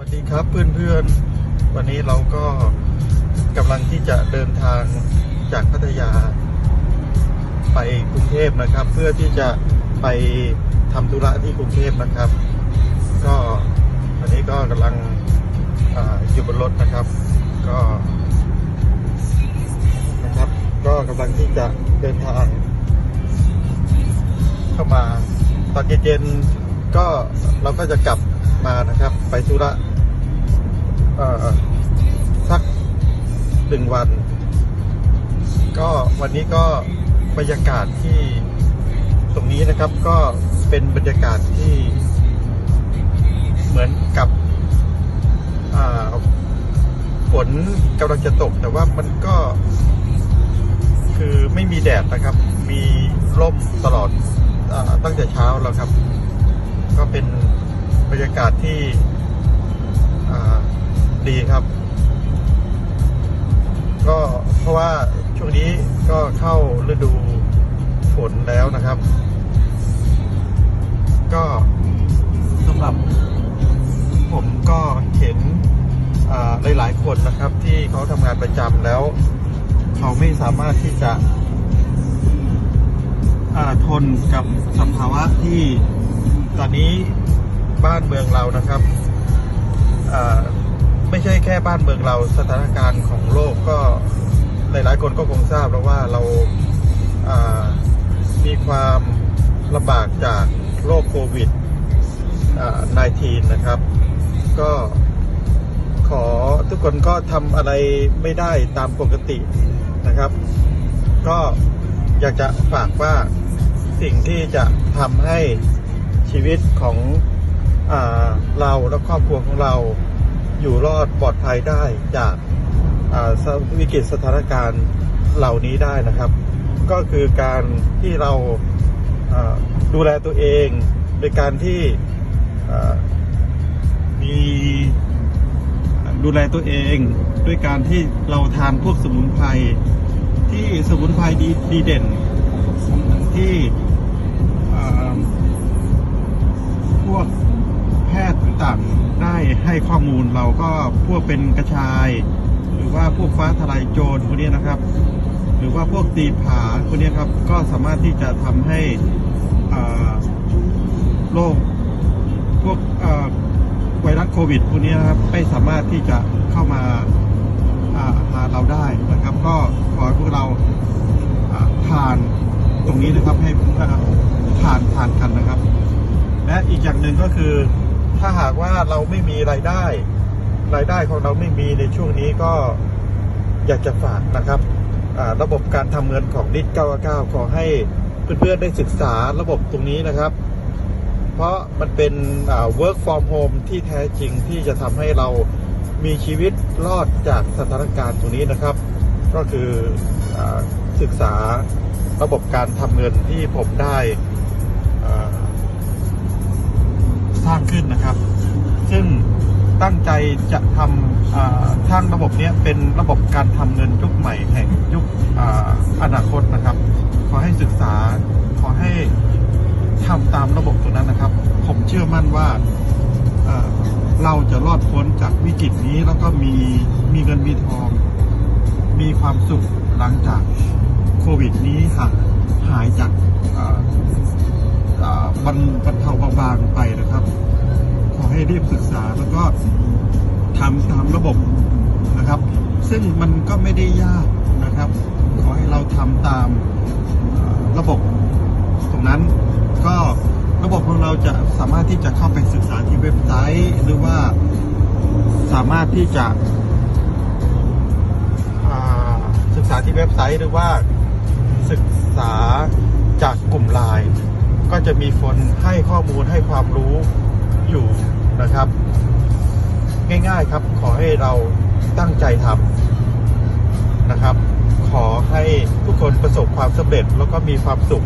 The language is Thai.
วัสดีครับเพื่อนๆ วันนี้เราก็กำลังที่จะเดินทางจากพัทยา ไปกรุงเทพนะครับ เพื่อที่จะไปทำธุระที่กรุงเทพนะครับ ก็วันนี้ก็กำลังออยู่บนรถนะครับ ก็นะครับ ก็กำลังที่จะเดินทาง เข้ามาตอนเย็นๆก็เราก็จะกลับ มานะครับ ไปธุระสักหนึ่งวัน ก็วันนี้ก็บรรยากาศที่ตรงนี้นะครับก็เป็นบรรยากาศที่เหมือนกับฝนกำลังจะตก แต่ว่ามันก็คือไม่มีแดดนะครับ มีร่มตลอดอตั้งแต่เช้าแล้วครับ ก็เป็น รรยากาศที่ดีครับ ก็เพราะว่าช่วงนี้ก็เข้าฤดูฝนแล้วนะครับ ก็สำหรับผมก็เห็นอ่าหลาย ๆ คนนะครับ ที่เขาทำงานประจำแล้ว เขาไม่สามารถที่จะทนกับสภาวะที่ตอนนี้ บ้านเมืองเรานะครับไม่ใช่แค่บ้านเมืองเราสถานการณ์ของโลกก็หลายๆคนก็คงทราบแล้วว่าเรามีความลำบากจากโรคโควิด 19 นะครับ ก็ขอทุกคนก็ทำอะไรไม่ได้ตามปกตินะครับ ก็อยากจะฝากว่าสิ่งที่จะทำให้ชีวิตของ เราและครอบครัวของเราอยู่รอดปลอดภัยได้จากวิกฤตสถานการณ์เหล่านี้ได้นะครับ ก็คือการที่เราดูแลตัวเองโดยการที่มีดูแลตัวเองด้วยการที่เราทานพวกสมุนไพรที่สมุนไพรดีดีเด่นที่พวก ต่างๆ ได้ให้ข้อมูลเราก็พวกเป็นกระชาย หรือว่าพวกฟ้าทลายโจรพวกนี้นะครับ หรือว่าพวกตีผาพวกนี้ครับก็สามารถที่จะทำให้อ่าโรคพวกอ่อไวรัสโควิดพวกนี้นะครับไม่สามารถที่จะเข้ามาอ่าหาเราได้นะครับ ก็ขอให้พวกเราอ่าผ่านตรงนี้นะครับให้ผ่านผ่านกันนะครับ และอีกอย่างหนึ่งก็คือ ถ้าหากว่าเราไม่มีรายได้ รายได้ของเราไม่มีในช่วงนี้ก็อยากจะฝากนะครับระบบการทำเงินของนิด999 ขอให้เพื่อนๆได้ศึกษาระบบตรงนี้นะครับ เพราะมันเป็น work from home ที่แท้จริงที่จะทำให้เรามีชีวิตรอดจากสถานการณ์ตรงนี้นะครับ ก็คืออศึกษาระบบการทำเงินที่ผมได้ สร้างขึ้นนะครับ ซึ่งตั้งใจจะทำสร้างระบบเนี้ยเป็นระบบการทำเงินยุคใหม่แห่งยุคออนาคตนะครับ ขอให้ศึกษาขอให้ทำตามระบบตัวนั้นนะครับ ผมเชื่อมั่นว่าเราจะรอดพ้นจากวิกฤตนี้แล้วก็มีมีเงินมีทอง มีความสุขหลังจากโควิดนี้หายหายจากบรรเทาบาบางไป รีบศึกษาแล้วก็ทำตามระบบนะครับ ซึ่งมันก็ไม่ได้ยากนะครับ ขอให้เราทำตามระบบตรงนั้นก็ระบบของเราจะสามารถที่จะเข้าไปศึกษาที่เว็บไซต์ หรือว่าสามารถที่จะศึกษาที่เว็บไซต์ หรือว่าศึกษาจากกลุ่มไลน์ก็จะมีคนให้ข้อมูลให้ความรู้อยู่ นะครับ ง่ายๆครับขอให้เราตั้งใจทำนะครับ ขอให้ทุกคนประสบความสำเร็จแล้วก็มีความสุข